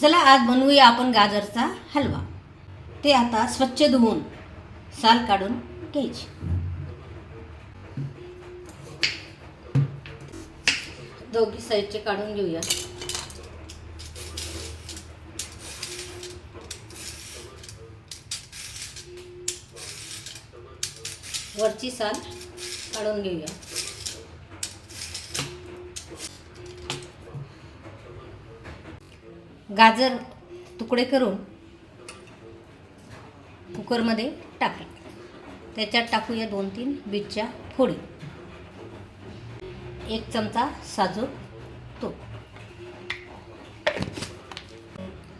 चला आज बनवूया आपण गाजरचा हलवा. ते आता स्वच्छ धुवून साल काढून घ्यायची. दोघी साईडचे काढून घेऊया. वरची साल काढून घेऊया. गाजर तुकडे करून कुकरमध्ये टाकले. त्याच्यात टाकूया दोन तीन बीटच्या फोडी. एक चमचा साजूक तूप.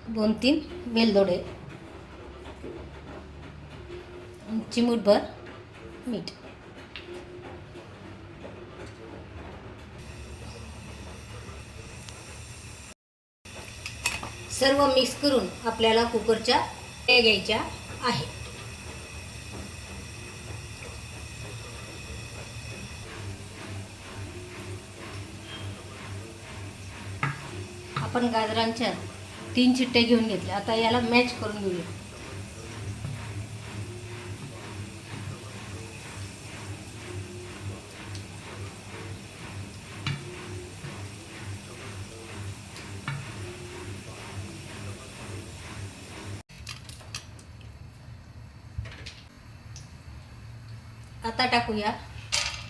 दोन तीन वेलदोडे. चिमूटभर मीठ. सर्व मिक्स करून आपल्याला कुकरच्या घ्यायच्या आहे. आपण गाजरांच्या तीन चिट्टे घेऊन घेतले आता याला मॅच करून घेऊया. आता टाकूया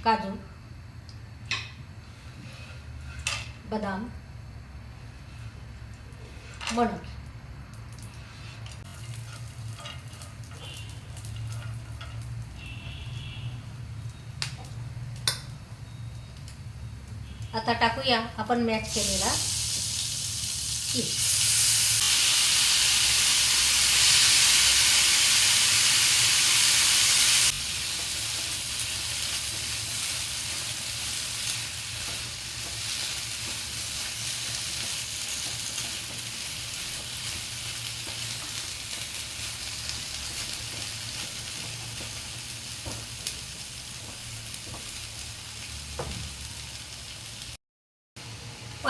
काजू बदाम मणूक आता टाकूया आपण मॅच केलेला चीज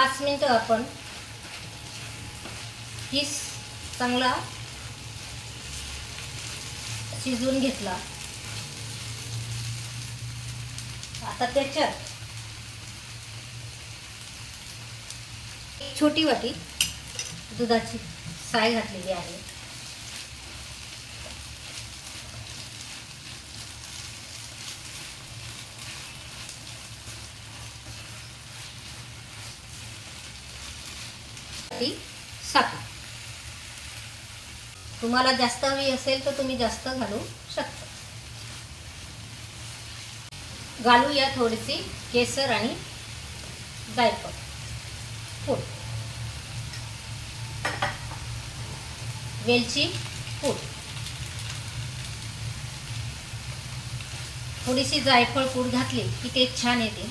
पाच मिनटं आपण किस चांगला शिजवून घेतला. आता त्याच्यात एक छोटी वाटी दुधाची साय घातलेली आहे. ती साखर तुम्हाला जास्त हवी असेल तर तुम्ही जास्त घालू शकता. घालूया थोडीशी केसर आणि जायफळ. पूड वेलची पूड थोडीशी जायफळ पूड घातली की ते छान येते.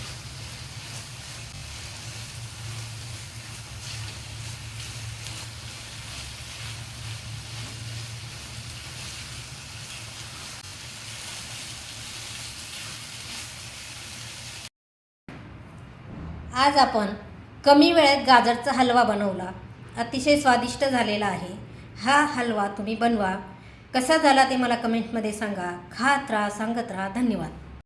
आज आपण कमी वेळेत गाजरचा हलवा बनवला. अतिशय स्वादिष्ट झालेला आहे. हा हलवा तुम्ही बनवा. कसा झाला ते मला कमेंटमध्ये सांगा. खात राहा सांगत राहा. धन्यवाद.